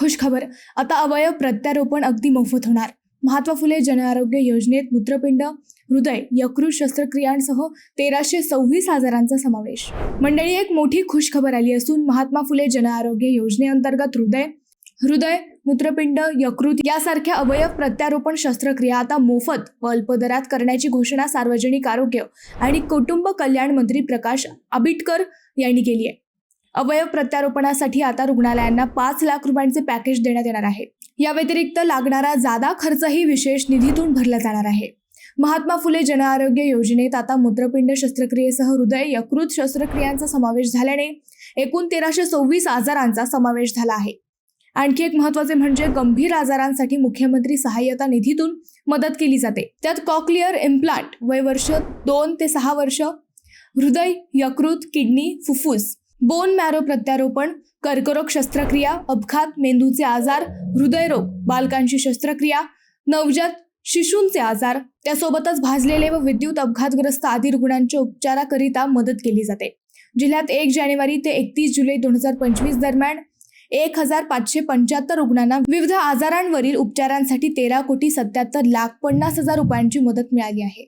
खुशखबर आता अवयव प्रत्यारोपण अगदी मोफत होणार. महात्मा फुले जनआरोग्य योजनेत मूत्रपिंड हृदय यकृत शस्त्रक्रियांसह तेराशे सव्वीस हजारांचा समावेश. मंडळी एक मोठी खुशखबर आली असून महात्मा फुले जनआरोग्य योजनेअंतर्गत हृदय हृदय मूत्रपिंड यकृत यासारख्या अवयव प्रत्यारोपण शस्त्रक्रिया आता मोफत व अल्प दरात करण्याची घोषणा सार्वजनिक आरोग्य आणि कुटुंब कल्याण मंत्री प्रकाश आबिटकर यांनी केली आहे. अवयव प्रत्यारोपणासाठी आता रुग्णालयांना पाच लाख रुपयांचे पॅकेज देण्यात येणार आहे. या व्यतिरिक्त लागणारा जादा खर्चही विशेष निधीतून भरला जाणार आहे. महात्मा फुले जनआरोग्य योजनेत आता मूत्रपिंड शस्त्रक्रियेसह हृदय यकृत शस्त्रक्रियांचा समावेश झाल्याने एकूण तेराशे सव्वीस आजारांचा समावेश झाला आहे. आणखी एक महत्त्वाचे म्हणजे गंभीर आजारांसाठी मुख्यमंत्री सहाय्यता निधीतून मदत केली जाते. त्यात कॉक्लिअर इम्प्लांट वय वर्ष दोन ते सहा वर्ष हृदय यकृत किडनी फुफ्फुस बोन मॅरो प्रत्यारोपण कर्करोग शस्त्रक्रिया अपघात मेंदूचे आजार हृदयरोग बालकांची शस्त्रक्रिया नवजात शिशूंचे आजार त्यासोबतच भाजलेले व विद्युत अपघातग्रस्त आदी रुग्णांच्या उपचाराकरिता मदत केली जाते. जिल्ह्यात एक जानेवारी ते एकतीस जुलै दोन हजार पंचवीस दरम्यान एक हजार पाचशे पंच्याहत्तर रुग्णांना विविध आजारांवरील उपचारांसाठी तेरा कोटी सत्याहत्तर लाख पन्नास हजार रुपयांची मदत मिळाली आहे.